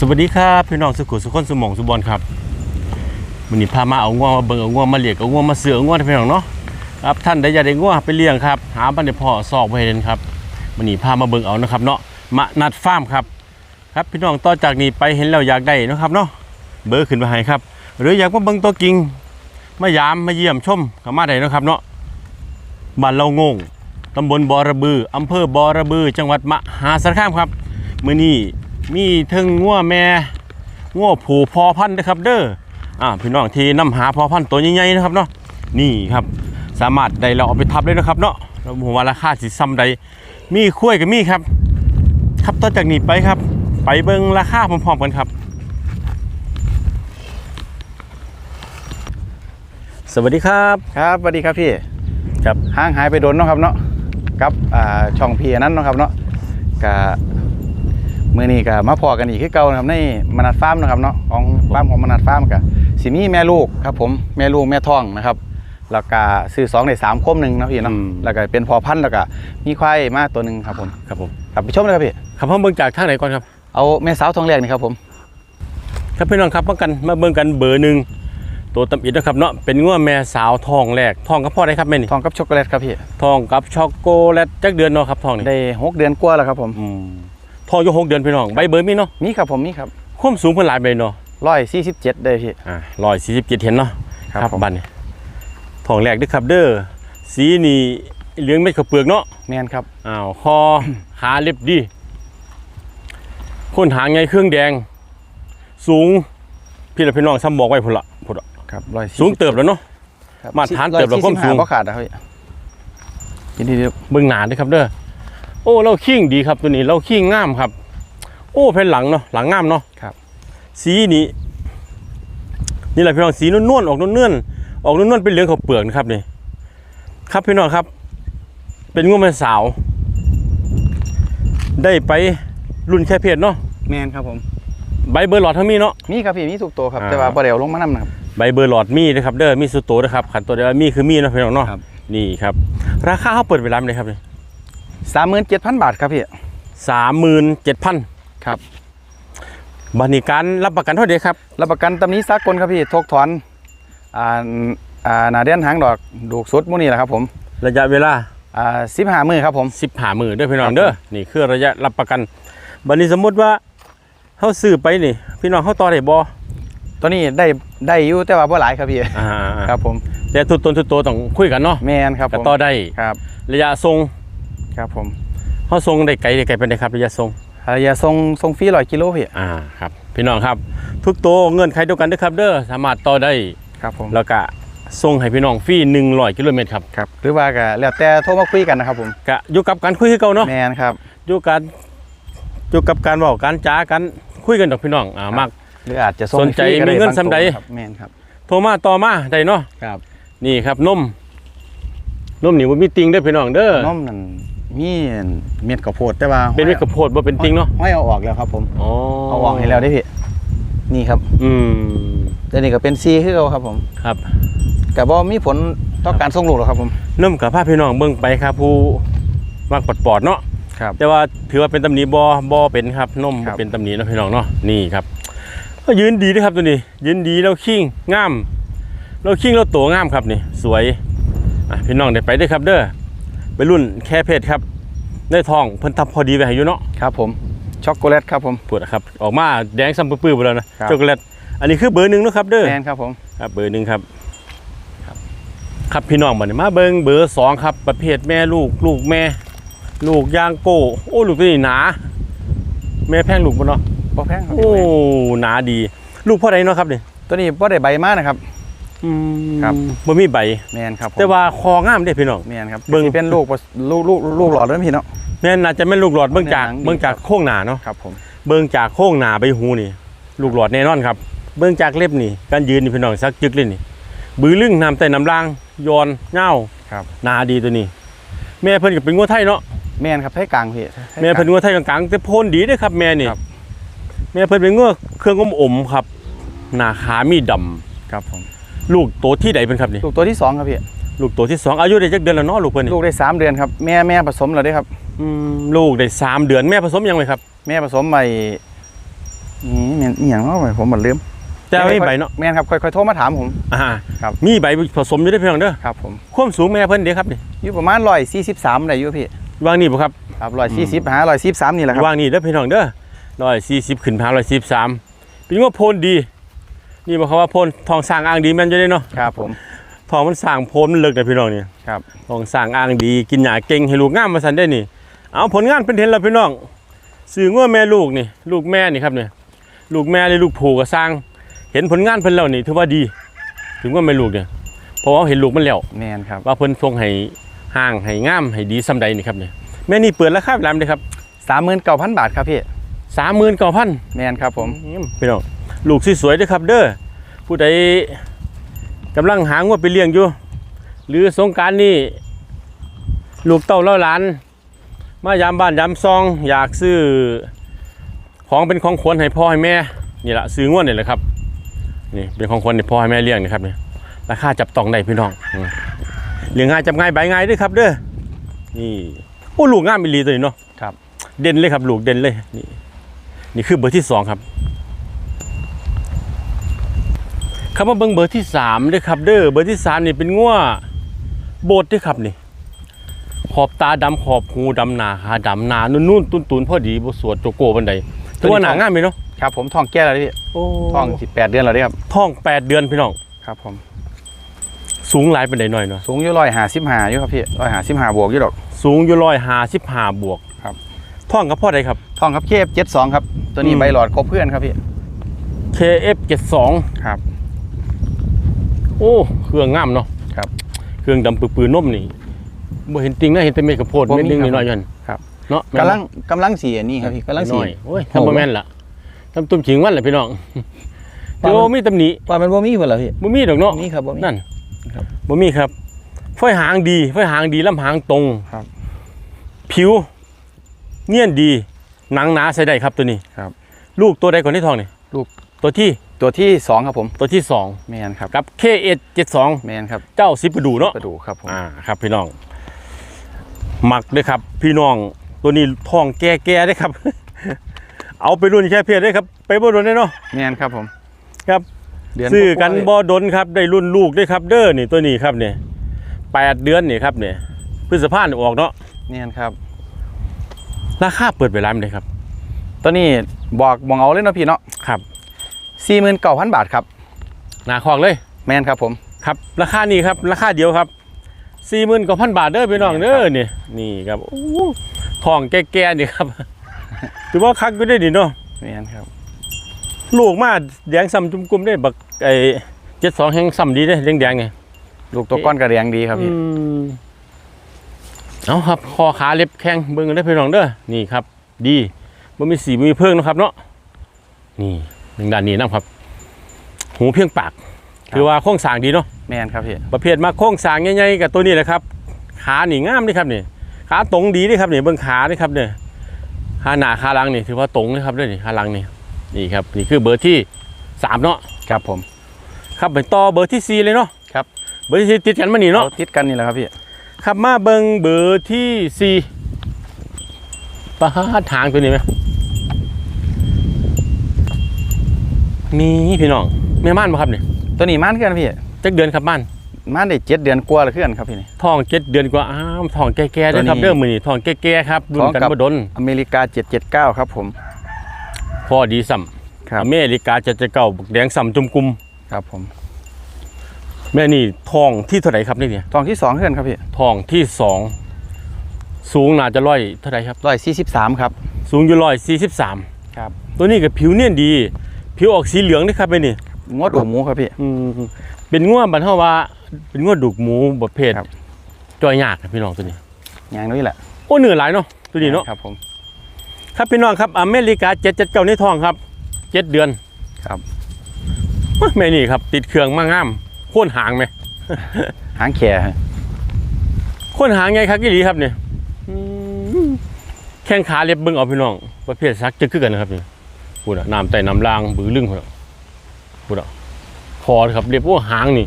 สวัสดีครับพี่น้องสุขุสุขคนสมองสุบอลครับวันนี้พามาเอาง่วงมาเบิ่งเอาง่วงมาเลี้ยงเอาง่วงมาเสือเอาง่วงพี่น้องเนาะครับท่านได้อยากได้ง่วงไปเลี้ยงครับหาบันไดพ่อซอกไปเห็นครับวันนี้พามาเบิ่งเอานะครับเนาะมานัดฟาร์มครับ ครับพี่น้องต่อจากนี้ไปเห็นแล้วอยากได้เนาะครับเนาะเบอร์ขึ้นมาให้ครับ หรืออยากมาเบิ่งตัวจริงมายามมาเยี่ยมชมก็มาได้เนาะครับเนาะบ้านเรางงตำบลบอระบืออำเภอบอระบือ จังหวัดมหาสารคามครับมื้อนี้ มีเทึงงัวแม่งัวผูพอพันธุ์นะครับเด้ออ่าพี่น้องที่นำหาพอพันธุ์ตัวใหญ่ๆนะครับเนาะนี่ครับสามารถได้เราเอาไปทับเลยนะครับเนาะแล้วผมว่าราคาสิซ้ำใดมีคุ้ยกับมีครับ ครับต่อจากนี้ไปครับ ไปเบิ่งราคาพร้อมๆกันครับ สวัสดีครับครับสวัสดีครับพี่ครับห่างหายไปโดนเนาะครับเนาะกับอ่าช่องพี่อันนั้นเนาะครับเนาะกะ มื้อนี้ก็มาพอกันอีกคือเก่านะครับในมนัดฟาร์มนะครับเนาะของฟาร์มของมนัดฟาร์มก็สิมีแม่ลูกครับผมแม่ลูกแม่ท้องนะครับแล้วก็ซื้อสองในสามคมหนึ่งนะพี่เนาะแล้วก็เป็นพอพันธุ์แล้วก็มีควายมาตัวหนึ่งครับผมครับผมกลับไปชมเลยครับพี่ครับผมเบิ่งจากทางไหนก่อนครับ เอาแม่สาวทองแรกนี่ครับผม ครับพี่น้องครับมากันมาเบิ่งกันเบอร์หนึ่งตัวตำอิดนะครับเนาะเป็นงัวแม่สาวทองแรกทองกับพ่อได้ครับแม่นี่ทองกับช็อกโกแลตครับพี่ทองกับช็อกโกแลตจักเดือนเนาะครับทองนี่ได้หกเดือนกว่าแล้วครับผม อืมทองอยู่หกเดือนพี่น้องใบเบอร์มีเนาะมีครับผมมีครับความสูงเพิ่นหลายใบเนาะร้อยสี่สิบเจ็ดได้พี่อ่าร้อยสี่สิบเจ็ดเห็นเนาะครับผมบัดนี้ทองแรกเด้วยครับเด้อสีนี่เหลืองเม็ดข้าวเปลือกเนาะแมนครับอ้าวคอขาเล็บดีคนหางไงเครื่องแดง สูงพี่ละพี่น้องซ้ำบอกไว้พุ่นละพุ่นละครับร้อยสูงเติบแล้วเนาะมาตรฐานเติบโตความสูงก็ขาดนะครับพี่ยินดีด้วยเบิ่งหนาเด้อครับเด้อ โอ้เราขิงดีครับตัวนี้เราขิงงามครับ โอ้แผ่นหลังเนาะหลังงามเนาะครับ สีนี้นี่แหละพี่น้องสีนวลๆออกนวลๆออกนวลๆเป็นเหลืองข้าวเปลือกนะครับนี่ครับพี่น้องครับ เป็นงูแม่สาว ได้ไปรุ่นแค่เพศเนาะแมนครับผมใบเบอร์หลอดทั้งมีเนาะมีครับพี่มีทุกตัวครับอ่าแต่ว่าบ่ได้เอาลงมานํนะครับใบเบอร์หลอดมีนะครับเด้อมีสุดโตนะครับขันตัวเดียวมีคือมีเนาะพี่น้องเนาะครับนี่ครับ ราคาเขาเปิดเวลาไหนครับนี่ สามหมื่นเจ็ดพันบาทครับพี่สามหมื่นเจ็ดพันครับบันนี้การรับประกันเท่าเดียวครับรับประกันตำนี้สากลครับพี่ทกถอนอ่าอ่าหนาเดียนหางดอกดูกสุดหมู่นี่แหละครับผม ระยะเวลาอ่าสิบห้ามือครับผมสิบหามือเด้อพี่น้องครับเด้อนี่คือระยะรับประกันบันนี้สมมติว่าเขาซื้อไปนี่ พี่น้องเขาต่อได้บ่ตัวนี้ได้ได้อยู่แต่ว่าบ่หลายครับพี่อ่าครับผมแต่ทุกตนทุกตัวต้องคุยกันเนาะแมนครับก็ผมต่อได้ครับ ระยะทรง ครับผมเขาทรงได้ไกลได้ไกลเป็นไงครับระยะทรงระยะทรงทรงฟรีร้อยกิโลพี่อ่าครับ พี่น้องครับ ทุกตัวเงื่อนไขเดียวกันเด้อครับ เด้อสามารถต่อได้ครับผมแล้วก็ส่งให้พี่น้องฟรี100กิโลเมตรครับครับหรือว่าก็แล้วแต่โทรมาคุยกันนะครับผมก็อยู่กับการคุยคือเก่าเนาะแมนครับอยู่การอยู่กับการบอกการจ้ากันคุยกันดอกพี่น้องอ่าครับมากหรืออาจจะส่งสนใจฟรีก็มีได้เงินบาสำใดตัวครับแมนครับโทรมาต่อมาได้เนาะครับ นี่ครับนมนมนี่บ่มีติงเด้อพี่น้องเด้อน้มนั่น มีเม็ดข้าวโพดแต่ว่าเป็นเม็ดข้าวโพดบ่เป็นติงเนาะห้อยเอาออกแล้วครับ ผมอ๋อเอาออกให้แล้วได้พี่นี่ครับ อืมแต่นี่ก็เป็นซีคือเขาครับ ผมครับก็บ่มีผลต่อการส่งลูกหรอกครับผมนมกับพาพี่น้องเบิ่งไปครับ ผู้มักปอดปอดๆเนาะครับ แต่ว่าถือว่าเป็นตำหนิบ่บ่เป็นครับนมครับเป็นตำหนิเนาะพี่น้องเนาะนี่ครับก็ยืนดีด้วยครับตัวนี้ ยืนดีแล้วขิงงามแล้วขิงแล้วโตงามครับนี่ สวยอะพี่น้องได้ไปเด้วยครับเด้อ ไปรุ่นแค่เพศครับได้ทองเพิ่นทับพอดีไว้ให้อยู่เนาะครับผมช็อกโกแลตครับผมปวดครับออกมาแดงซ้ำปื้อๆไปแล้วนะครับช็อกโกแลตอันนี้คือเบอร์หนึ่งเนาะครับเด้อแมนครับผมครับเบอร์หนึ่งครับครับพี่น้องบัดนี้มาเบิ่งเบอร์สองครับ ประเภทแม่ลูกลูกแม่ ลูกยางโก้โอ้ลูกตัวนี้หนา แม่แพงลูกบ่เนาะบ่แพงครับโอ้หนาดี ลูกพ่อใดเนาะครับนี่ตัวนี้บ่ได้ใบมานะครับ ครับบ่มีใบแมนครับผมแต่ว่าคองามเด้พี่น้องแมนครับเบิ่งสิเป็นลูกผสลูกลูกลูกหลอดด้วยพี่เนาะแม่นน่าจะแม่นลูกหลอดเบิ่งจากหนังดีเบิ่งจากโค้งหนาเนาะครับผมเบิ่งจากโค้งหนาใบหูนี่ ลูกหลอดแน่นอนครับ เบิ่งจากเล็บนี่การยืนนี่พี่น้องสักจึกเลยนี่บือลึงน้ำใต้น้ำล่างยอนเงาครับหนาดีตัวนี้ แม่เพิ่นก็เป็นงัวไทยเนาะแมนครับไทยกลางพี่ไทยแม่กลางเพิ่นงัวไทยกลางๆแต่โพนดีเด้อครับ แม่นี่ครับแม่เพิ่นเป็นงัวเครื่องอมอมๆครับ หน้าขามีดำครับผม ลูกโตที่ใดเป็นครับนี่ลูกตัวที่สองครับพี่ลูกโตที่สองอายุได้จักเดือนแล้วเนาะลูกเพิ่นนี่ลูกได้สามเดือนครับแม่แม่ผสมแล้วเด้ครับ อืมลูกได้สามเดือนแม่ผสมยังไงครับ แม่ผสมใหม่นี่นี่นี่อย่างเนาะผมบ่ลืมแต่ไม่ใบเนาะแม่นครับค่อยๆโทรมาถามผม อ่าครับ มีใบผสมอยู่ได้อพี่น้องเด้อครับผมความสูงแม่เพิ่นเด้ครับนี่อยู่ประมาณ143ได้อยู่พี่วางนี่บ่ครับครับ140หา143นี่แหละครับวางนี่เด้อพี่น้องเด้อร้อยสี่สิบขึ้นพาร้อยสี่สามเป็นว่าโพนดี นี่บอกเขาว่าโพนทองสร้างอ่างดีแม่นจะได้เนาะครับผมทองมันสร้างโพนมันเลิกนะพี่น้องนี่ครับทองสร้างอ่างดีกินหยาเก่งให้ลูกงามมาสันได้นี่ เอาผลงานเป็นเห็นแล้วพี่น้องสื่อว่าแม่ลูกนี่ลูกแม่นี่ครับเนี่ยลูกแม่เลยลูกผูก็สร้าง เห็นผลงานเพิ่นแล้วนี่ถือว่าดี ถึงว่าแม่ลูกเนี่ยเพราะว่าเห็นลูกมันแล้วแม่นครับว่าเพิ่นทรงให้ห่างให้งามให้ดีซำใดนี่ครับเนี่ยแม่นี่เปิดราคาแหลมเลยครับ39,000บาทครับพี่สามหมื่นเก้าพันแม่นครับผมพี่น้อง ลูกสวยๆเด้วยครับเด้อผู้ใดกำลังหางว่าไปเลี้ยงอยู่ หรือสงกรารนี่ลูกเต้าเล่าหลาน มายามบ้านยามซอง อยากซื้อของเป็นของขวัญให้พ่อให้แม่นี่แหละซื้องวดนี่แหละครับนี่เป็นของขวัญให้พ่อให้แม่เลี้ยงนะครับเนี่ยราคาจับต้องได้พี่น้องอืมเลี้ยงง่ายจับง่ายใบง่ายเด้วยครับเด้อนี่โอ้ลูกงามอีหลีตัวนี้เนาะครับ เด่นเลยครับลูกเด่นเลยนี่นี่คือเบอร์ที่สองครับ คำว่าเบิ้งเบอร์ที่สามด้วยครับ เด้อเบอร์ที่สามนี่เป็นง่วโบดด้วยครับนี่ ขอบตาดำขอบหูดำหนาขาดำหนานุ่นนุ่นตุนตุนๆพอดีบสวดโจโกบันไดถือว่าหนางามไหมเนาะครับผมท้องแก่แล้วพี่โอ้ท้อง18เดือนแล้วเด้ครับท้องแปดเดือนพี่น้องครับผมสูงหลายเป็นไดหน่อยเนาะสูงอยู่155อยู่ครับพี่155บวกอยู่ดอก สูงอยู่ร้อยห้าสิบห้าบวกครับท้องกับพ่อใดครับท้องครับเคฟ72ครับ ตัวนี้อืมใบหลอดครบเพื่อนครับพี่ KF 72ครับ โอ้เครื่องงามเนาะครับเครื่องดำปืนๆนมนี่บ่เห็นติงนะเห็นแต่เม็ดกระโพดบ่มีเม็ดนึงครับนิดหน่อยยันครับ เนาะกำลังกำลังสีอันนี้ครับพี่กำลังสีน้อยโอ้ยทำบ่แม่นล่ะทำตุ้มขิงวันแหละพี่น้องว่าแต่มันว่ามีตำหนิว่ามันบ่มีเพิ่นเหรอพี่ บ่มีดอกเนาะบ่มีครับบ่มีนั่นครับบ่มีครับไฟหางดีไฟหางดีลำหางตรงครับ ผิว เนียนดี หนังหนาใส่ได้ครับตัวนี้ครับ ลูกตัวใดก่อนที่ทองนี่ลูก ตัวที่ ตัวที่สองครับผมตัวที่สองแมนครับกับ K172 แมนครับเจ้าสิบประดูเนาะกระดูกครับผมอ่าครับพี่น้องหมักด้วยครับ พี่น้องตัวนี้ท้องแก่ๆด้วยครับ เอาไปรุ่นแค่เพียรด้วยครับ ไปบ่ดนได้เนาะแมนครับผมครับเดือนซื้อกันว่าๆบ่ดนครับได้รุ่นลูกด้วยครับ เด้อนี่ตัวนี้ครับเนี่ยแปดเดือนนี่ครับเนี่ยพฤษภาคมออกเนาะแมนครับ ราคาเปิดไปร้านเลยครับ ตัวนี้บอกมองเอาเลยเนาะพี่เนาะครับ สี่หมื่นเก้าพันบาทครับหนาคอกเลย แมนครับผมครับราคานี้ครับราคาเดียวครับสี่หมื่นกว่าพันบาทเด้อพี่น้องเด้อนี่นี่ครับโอ้ทองแก่ๆนี่ครับถือว่าคักก็ได้ดีเนาะแมนครับ ลูกมาแดงซ้ำจุ่มกลุ่มได้บักไอ้เจ็ดสองแห่งซ้ำดีเด้แดงแดงๆไงลูกตัวก้อนกระเรียงดีครับพี่อืมเอาครับคอขาเล็บแข้งเบิ่งกันได้อพี่น้องเด้อนี่ครับ ดีบ่มีสีบ่มีเพิ่งนะครับเนาะนี่ หนึ่งด้านนี้นะครับ หูเพียงปาก คือว่าโครงสร้างดีเนาะแมนครับพี่ประเภทมาโครงสร้างใหญ่ๆกับตัวนี้แหละครับ ขานี่งามนี่ครับนี่ขาตรงดีนี่ครับนี่เบิ่งขานี่ครับเนี่ยขาหน้าขาหลังนี่ถือว่าตรงนะครับเด้วยนี่ขาหลังนี่นี่ครับนี่คือเบอร์ที่สามเนาะครับผม ครับไปต่อเบอร์ที่สี่เลยเนาะครับเบอร์ที่สี่ติดกันมานี่เราเนาะติดกันนี่แหละครับพี่ครับมาเบิงเบอร์ที่สี่ปะฮาทางตัวนี้ไหม มีพี่น้องแม่ม่านบ่ครับเนี่ยตัวนี้ม่านขึ้นพี่จักเดือนครับม่านม่านได้เจ็ดเดือนกว่าแล้วขึ้นครับพี่นี่ท้องเจ็ดเดือนกว่าอ้าวท้องแก่ๆเด้วตัวนี้ยครับเด้อมือนี่ท้องแก่ๆครับรุ่นกันท้องกับบ่ดนอเมริกาเจ็ดเจ็ดเก้าครับผมพอดีซ้ครับำอเมริกาจะจะเก่าบักแดงซ้ำจุมกุมครับผมแม่นี่ท้องที่เท่าไหร่ครับนี่เนี่ยทองที่สองขึ้นครับพี่ท้องที่สองสูงน่าจะร้อยเท่าไหร่ครับร้อยสี่สิบสามครับ สูงอยู่ร้อยสี่สิบสามครับ ตัวนี้กับผิวเนียนดี ผิวออกสีเหลืองนี่ครับไปนี่งดหัวหมูครับพี่ อืมเป็นง่วบันเทาว่า เป็นง่วดุกหมูประเภทครับ จอยยากครับพี่น้องตัวนี้อย่างนี้แหละโอ้เหนือหลายเนาะตัวนี้เนาะครับผม ครับพี่น้องครับอเมริกาเจ็ดเจ็ดเก้าในท้องครับเจ็ดเดือนครับ ว้าแม่นี่ครับ ติดเครื่องมากงามโค่นหางไหมหางแขฮะโค่นหางไงครับกี่ดีครับเนี่ยอืมแข้งขาเล็บเบิ้งเอาพี่น้องประเภทซักจะคือกันนะครับนี่ พูดอะน้ำไต่น้ำลางบือลึงพูดอะพูดอะคอครับเรียบโอ้หางนี่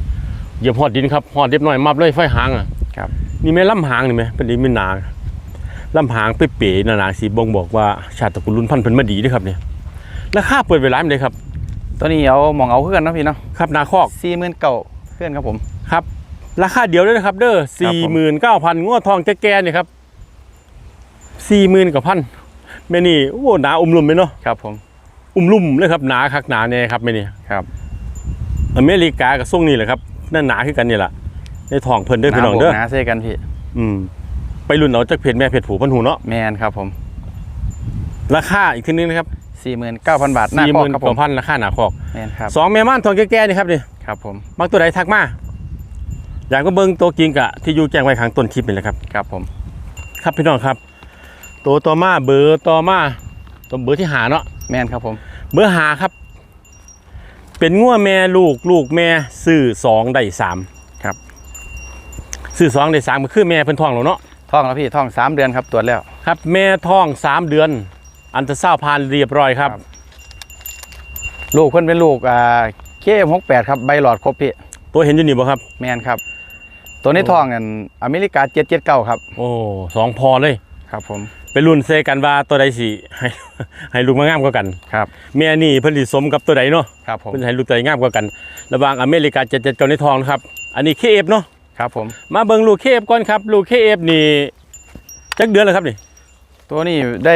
เหยียบหอดดินครับหอดเรียบหน่อยมับเลยไฟหางอะครับนี่แม่ลำหางนี่ไหมเป็นดีไม่นาลำหางเป๋ๆหนาๆสีบ่งบอกว่าชาติตระกูลรุ่นพันธุ์เพิ่นมาดีเด้วยครับเนี่ยราคาเปิดเวลาไม่ได้ครับตัวนี้เอาหมองเอาเพื่อนเนาะพี่เนาะครับนาคอกสี่หมื่นเก่าเพื่อนครับผมครับ ราคาเดียวเลยนะครับ เด้อครับสี่ผหมื่นเก้าพันงวดทองแก่ๆเนี่ยครับสี่หมื่นกับพันแม่นี่โอ้หนาอุ้มลุ่มเลยเนาะครับผม อุ้มลุ่มเลยครับหนาคักหนาเนี่ยครับแม่นี่ครับ อเมริกากับส่งนี่แหละครับนั่นหนาขึ้นกันนี่แหละในทองเพิ่นเด้อพี่น้องบวกเด้อหนาเซ่กันพี่อืมไปรุ่นเอาจากเพจแม่เพจผูพันหูเนาะแมนครับผม ราคาอีกทีนึงนะครับสี่หมื่นเก้าพันบาทหน้าสี่คหอกมื่นครับกผมว่าพันราคาหนาคอกแมนครับสองแม่ม่านทองแก่ๆนี่ครับนี่ครับผมมักตัวใดทักมาอยากก็เบิ่งตัวกิงกะที่อยู่แจ้งไว้ข้างต้นคลิปนี่แหละครับครับผม ครับพี่น้องครับ ตัวต่อมาเบอร์ต่อมาตัวเบอร์ที่หาเนาะ แมนครับผม เบอร์หาครับ เป็นงัวแม่ลูกลูกแม่ซื้อสองได้สามครับ ซื้อสองได้สามก็คือแม่เพิ่นท้องแล้วเนาะท่องแล้วพี่ท่องสามเดือนครับตรวจแล้ว ครับ แม่ท้องสามเดือน อันตราซาวด์ผ่านเรียบร้อยครับ ครับ ลูกเพิ่นเป็นลูกอ่าเคมหกแปดครับใบหลอดครบพี่ตัวเห็นอยู่นี่บ่ครับ แมนครับ ตัวนี้ท่องกันอเมริกาเจ็ดเจ็ดเก้าครับ โอ้สองพอเลย ครับผม ไปรุ่นเซกันว่าตัวใดสิให้ให้ลูกมางามกว่ากันครับแม่นี่เพิ่นสิสมกับตัวใดเนาะครับผมเพิ่นให้ลูกตัวใดงามกว่ากัน ระหว่างอเมริกาเจ็ดเจ็ดเก้าในทองนะครับ อันนี้เคเอฟเนาะครับผมมาเบิ่งลูกเคเอฟก่อนครับ ลูกเคเอฟนี่จักเดือนแล้วครับนี่ ตัวนี้ได้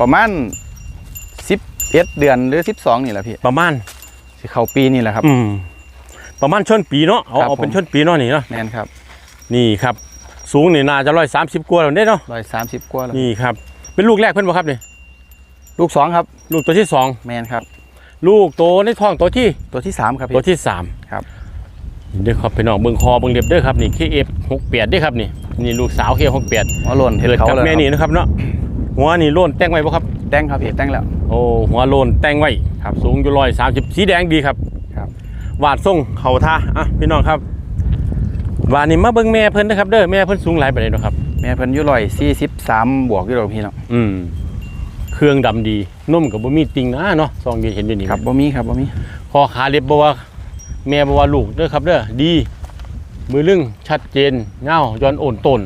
ประมาณสิบเอ็ดเดือนหรือสิบสองนี่แหละพี่ประมาณสิเข้าปีนี่แหละครับ อืมประมาณชนปีเนาะเอาครับเอาเป็นผมชนปีเนาะนี่เนาะแมนครับ นี่ครับ สูงนี่น่าจะร้อยสามสิบกว่าแล้วเด้เนาะร้อยสามสิบกว่าแล้วนี่ครับ เป็นลูกแรกเพิ่นบ่ครับนี่ลูกสองครับ ลูกตัวที่สองแมนครับ ลูกโตในท้องตัวที่ตัวที่สามครับตัวพี่ที่สามครับเด้อครับพี่น้องเบิ่งคอเบิ่งเล็บเด้อครับนี่เคเอฟหกแปดเด้อครับนี่นี่ลูกสาวเคหกแปดหัวโลนเห็ดเกิดเขากับเลยแม่ครับนี่นะครับเนาะหัวนี่โล้นแต่งไว้บ่ครับแต่งครับพี่แต่งแล้วโอ้หัวโลนแต่งไว้ครับสูงอยู่ร้อยสามสิบสีแดงดีครับครับวาดทรงเขาท่าอะพี่น้องครับ วาดนี่มาเบิ่งแม่เพิ่นนะครับเด้อแม่เพิ่นสูงหลายปานใดเนาะครับ แม่เพิ่นอยู่ร้อยสี่สิบสามบวกอยู่หรอกพี่เนาะอืม เครื่องดำดีนุ่มกับบ่มีติงนะเนาะซองเห็นอยู่นี่ครับบ่มีครับบ่มีคอขาเล็บบ่ว่า แม่บ่ว่าลูกเด้อครับเด้อดี มือลึงชัดเจนเงาย้อนโอนต้น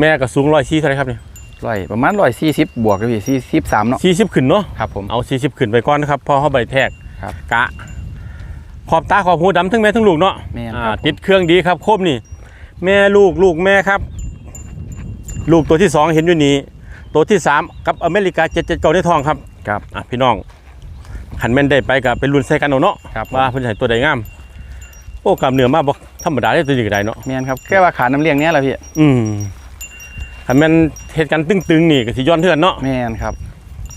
แม่ก็สูง104เท่าไหร่ครับนี่ร้อยประมาณร้อยสี่สิบบวกครับพี่สี่สิบสามเนาะ40 ขึ้นเนาะ ครับผม เอา 40 ขึ้นไปก่อนนะครับ พอเฮาใบแทกครับ กะ ขอบตาขอบหูดำทั้งแม่ทั้งลูกเนาะแม่นอ่าครับผม ติดเครื่องดีครับครบนี่ แม่ลูกลูกแม่ครับ ลูกตัวที่สองเห็นอยู่นี่ตัวที่สามกับอเมริกาเจ็ดเจ็ดเก้าในทองครับครับ อะพี่น้องขันแม่นได้ไปกับเป็นรุ่นใส่กันเอาเนาะครับผม ว่าเพิ่นใส่ตัวใดงาม โอ้กำเนื้อมาบอกธรรมดาได้ตัวนี้ก็ได้เนาะ แม่นครับแค่ว่าขาน้ำเลี้ยงเนี้ยแหละพี่อืมขันแม่นเหตุการณ์ตึงๆนี่ก็สิย้อนเทือนเนาะ แม่นครับ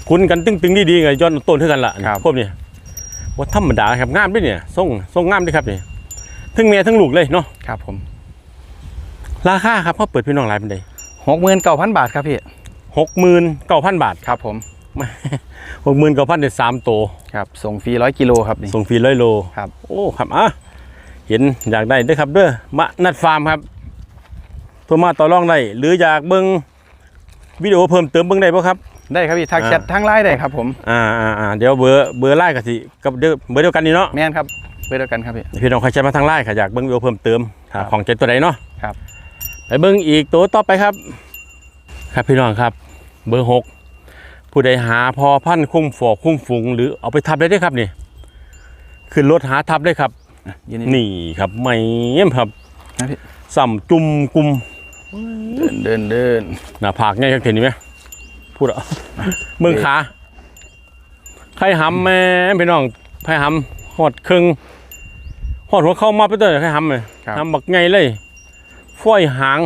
คุ้นกันตึงๆดีๆก็ย้อนต้นเทือนกันละครับ พวกนี้ ว่าธรรมดาครับงามด้วยเนี่ยทรงทรงงามด้วยครับนี่ทั้งแม่ทั้งลูกเลยเนาะครับผม ราคาครับเขาเปิดพี่น้องรายเป็นใดหกหมื่นเก้าพันบาทครับพี่หกหมื่นเก้าพันบาทครับผมหกหมื่นเก้าพันเด็ดสามตัวครับส่งฟรีร้อยกิโลครับนี่ส่งฟรีร้อยโลครับโอ้ครับอะเห็นอยากได้เด้อครับเด้อมะนัดฟาร์มครับโทรมาต่อรองได้หรืออยากเบิ่งวิดีโอเพิ่มเติมเบิ่งได้ป่ะครับ ได้ครับพี่ทักอ่าแชททั้งไลน์ได้ครับผมอ่าอ่าอ่าเดี๋ยวเบอร์เบอร์ไลน์กับสิกับเด้อเบอร์เดียวกันนี่เนาะแม่นครับไปด้วยกันครับพี่พี่น้องใครใช้มาทางไลน์ค่ะอยากเบิ่งวิดีโอเพิ่มเติมหาครับของเจ็ดตัวใดเนาะครับไปเบิ่งอีกตัวต่อไปครับ ครับพี่น้องครับ เบอร์หกผู้ใดหาพอพันธุ์คุ้มฝอกคุ้มฝูงหรือเอาไปทับได้ด้วยครับนี่ขึ้นรถหาทับได้ครับอะยืนนี่นี่ครับไม่ครับนะพี่สัมจุ่มกุมเดินเดินเดินหน้าผากง่ายครับเห็นไหม พูดอะเมืองขาใครหำแม่พี่น้องใครหำหอดครึ่งหอดหัวเข้ามาไปตัวใครหำเลยครับหำบักไงเลยฝ้อยหาง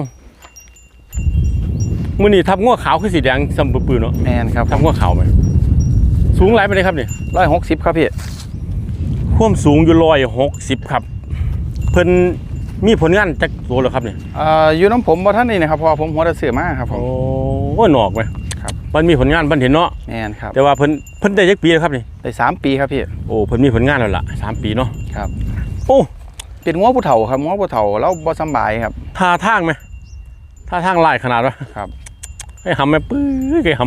มือนี่ทับง้วขาวคือสีแดงสัมปื้อๆเนาะแม่นครับทับง้วขาวไหมสูงหลายไปเลยครับนี่ร้อยหกสิบครับพี่ความสูงอยู่ร้อยหกสิบครับ เพิ่นมีผลงานจากตัวเหรอครับเนี่ยเอ่ออยู่น้ำผมบ่ท่านนี่นะครับเพอผมหัวตะเสือมาครับผมโอ้หนอกไหมครับ มันมีผลงานเพิ่นเห็นเนาะแม่นครับแต่ว่าเพิ่นเพิ่นได้ยักปีแล้วครับนี่ได้สามปีครับพี่โอ้เพิ่นมีผลงานแล้วล่ะสามปีเนาะครับโอ้เป็นงัวผู้เฒ่าครับงัวผู้เฒ่าเราบ่สำบายครับท่าทางไหมท่าทางลายขนาดวะครับให้หำไหมปื้อไอ้ห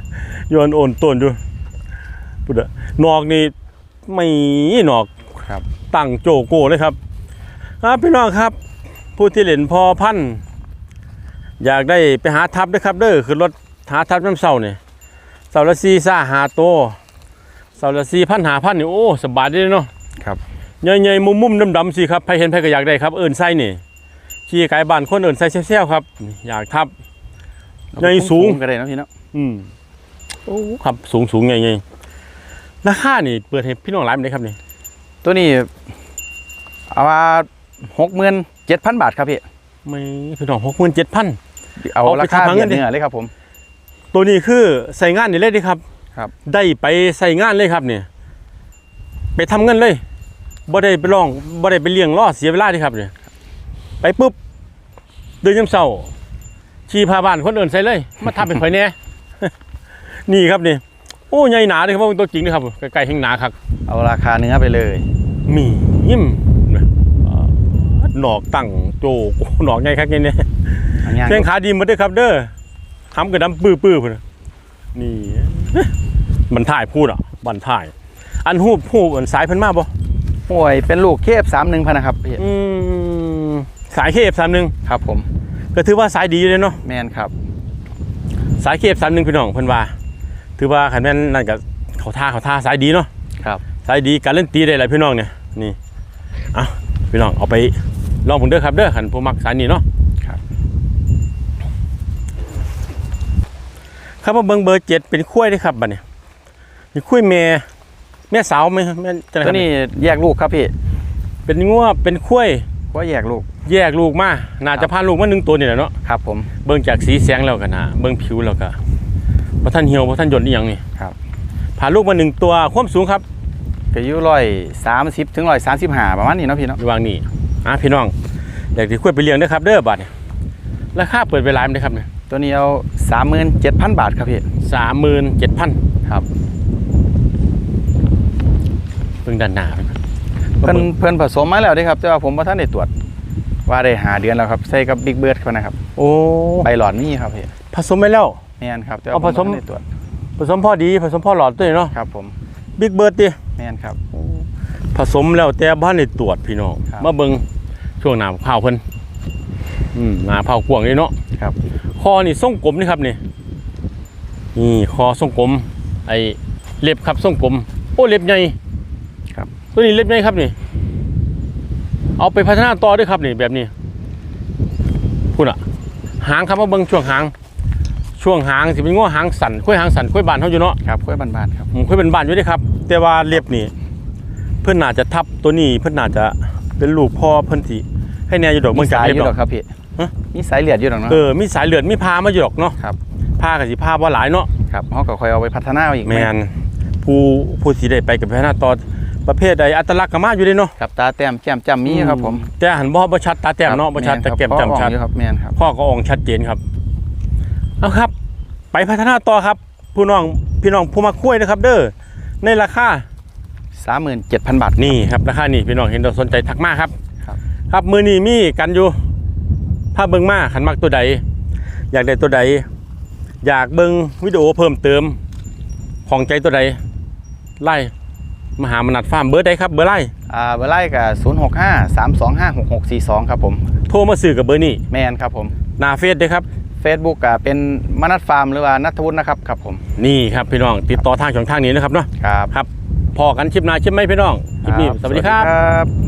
ำโยนโอนต้นดูปุ๊ดอะนอกนี่ไม่นอกครับตั้งโจโก้เลยครับครับพี่น้องครับ ผู้ที่เล่นพอพันธุ์อยากได้ไปหาทับด้วยครับเด้อคือรถ หาทับน้ำเสาเนี่ยเสาละซีซ่าหาโตวาละสี่พันหาพันนี่โอ้สบายเลยเนาะครับใหญ่ๆมุมๆดำๆสิครับใครเห็นใครก็อยากได้ครับเอิ้นไส้นี่ขี้ไก่บ้านคนเอิ้นไส้แซ่วๆครับนี่อยากทับใหญ่สูงก็ได้เนาะพี่เนาะอืมโอ้ครับสูงสูงใหญ่ๆราคานี่เปิดให้พี่น้องหลายมันได้ครับนี่ตัวนี้เอาว่าหกหมื่นเจ็ดพันบาทครับพี่ไม่พี่น้องหกหมื่นเจ็ดพันเอาเอาไปราคาทำหาเบีเงิยดนดิเนื้อเลยครับผม ตัวนี้คือใส่งานนี่เลยเดิครับ ครับ ได้ไปใส่งานเลยครับเนี่ยไปทำเงินเลยบ่ได้ไปลองบ่ได้ไปเลี้ยงล่อเสียเวลาเดิครับเนี่ยไปปุ๊บเดินยามเช้าขี่พาบ้านคนอื่นใส่เลย มาทำเป็นข่อยแหน่นี่ครับนี่โอ้ใหญ่หนาเลยครับว่าตัวจริงนะครับไกลๆแห่งหนาครับ เอาราคาเนื้อไปเลยมียิ้มอ่าหนอกตั้งโจกหนอกไงครับไงเนี่ยเอาย่างแข้งขาดีหมาด้วยครับเด้อ ทำกระดำปื้อปื้อพุ่นน่ะนี่มันถ่ายพูดอะ บันถ่าย อันหูบหูบอันสายเพิ่นมาบ่โอ้ยเป็นลูกเคฟสามหนึ่งพันนะครับพี่อืมสายเคฟสามหนึ่งครับ ผม ก็ถือว่าสายดีเลยเนาะแมนครับ สายเคฟสามหนึ่งพี่น้องเพิ่นว่า ถือว่าขันแม่นนั่นก็เขาท่าเขาท่าสายดีเนาะครับสายดีการเล่นตีได้หลายพี่น้องเนี่ยนี่อะพี่น้องเอาไปลองผมเด้อครับเด้อขันผู้มักสายนี้เนาะ ครับครับมาเบิ่งเบอร์เจ็ดเป็นคุ้ยเด้อครับบัดนี้มีคุ้ยแม่แม่สาวไหมแม่จังไดคตัรัวบนี้แยกลูกครับพี่เป็นงัวเป็นคุ้ยว่าแยกลูก แยกลูกมาน่าจะพาลูกมาหนึ่งตัวนี่แหละเนาะครับผมเบิ่งจากสีแสงแล้วกันนะเบิ่งผิวแล้วก็บ่ท่านเหี่ยวบ่ท่านหย่นอีหยังนี่ครับพาลูกมาหนึ่งตัวความสูงครับก็อยู่ร้อยสามสิบถึงร้อยสามสิบห้าประมาณนี้เนาะพี่เนาะอยู่วางนี่อะพี่น้องอยากสิคุยไปเลี้ยงเด้อครับ เด้อบัดนี้ราคาเปิดเวลาไหมครับเนี่ย ตัวนี้เอาสามหมื่นเจ็ดพันบาทครับพี่สามหมื่นเจ็ดพันครับเบิ่งด้านหน้าไปครับเพิ่นเพิ่นผสมมาแล้วเด้ครับ แต่ว่าผมว่าท่านได้ตรวจว่าได้หาเดือนแล้วครับใส่กับบิ๊กเบิร์ดเขานะครับ โอ้ใบหลอดนี่ครับพี่ผสมไปแล้วแมนครับแต่ว่าเอาผสมบ่ทันได้ตรวจผสมพ่อดีผสมพ่อหลอดตัวนี้เนาะครับผมบิ๊กเบิร์ดดิแมนครับผสมแล้วแต่บ้านได้ตรวจพี่น้องครับมาเบิ่งช่วงหน้าข้าวเพิ่นอืมหน้าเผากวางนี่เนาะครับค อนี่ทรงกลมนี่ครับนี่นี่คอทรงกลม ไอเล็บครับทรงกลม โอ้เล็บใหญ่ครับ ตัวนี้เล็บใหญ่ครับนี่ เอาไปพัฒนาต่อด้วยครับนี่แบบนี้พูดอะหางครับมาเบิ่งช่วงหาง ช่วงหางสิเป็นง้อหางสั่นค่อยหางสั่นค่อยบานเท่าอยู่เนาะครับกล้วยบานๆครับผมค่อยเป็นบานอยู่เด้ครับ แต่ว่าเล็บนี่ เพื่อนน่าจะทับตัวนี้เพื่อนน่าจะเป็นลูกพ่อเพื่อนสิให้แน่อยู่ดอกเมืองจากสายเล็บอยู่ดดออกกครับพี่ฮะ มีสายเหลียดอยู่ดอกเนาะเออมีสายเลือดมีพามาอยู่ดอกเนาะครับผ้ากับสีผ้าว่าหลายเนาะครับเขาก็ค่อยเอาไปพัฒนาเอาอีกแมนผู้ผู้สีได้ไปกับพัฒนาต่อประเภทใดอัตลักษณ์ก็มาอยู่เด้เนาะครับตาแต้มแก้มจ้ำมีครับผมแต่หันบ่บ่ชัดตาแต้มเนาะบ่ชัดแต่แก้มจำชัดอยู่ครับแมนครับข้อก็อองชัดเจนครับเอาครับ ไปพัฒนาต่อครับผู้น้องพี่น้องผู้มาคุยนะครับ เด้อในราคาสามหมื่นเจ็ดพันบาทนี่ครับราคานี่พี่น้องเห็นเราสนใจทักมาครับครับ ครับมือนี้มีกันอยู่ ภาพเบิ่งมาขันมักตัวใด อยากได้ตัวใด อยากเบิ่งวิดีโอเพิ่มเติม ของใจตัวใด ไล่มาหามนัดฟาร์มเบอร์ใดครับเบอร์ไล่อ่าเบอร์ไล่กับศูนย์หกห้าสามสองห้าหกหกสี่สองครับผม โทรมาสื่อกับเบอร์นี้แมนครับผมหน้าเฟซเด้อครับ Facebook ก็เป็นมนัดฟาร์มหรือว่านัทวุฒินะครับครับผม นี่ครับพี่น้องติดต่อทางช่องทางนี้นะครับเนาะครับครับพอกันคลิปหน้าคลิปไหมพี่น้องคลิปนี้สวัสดีครับครับ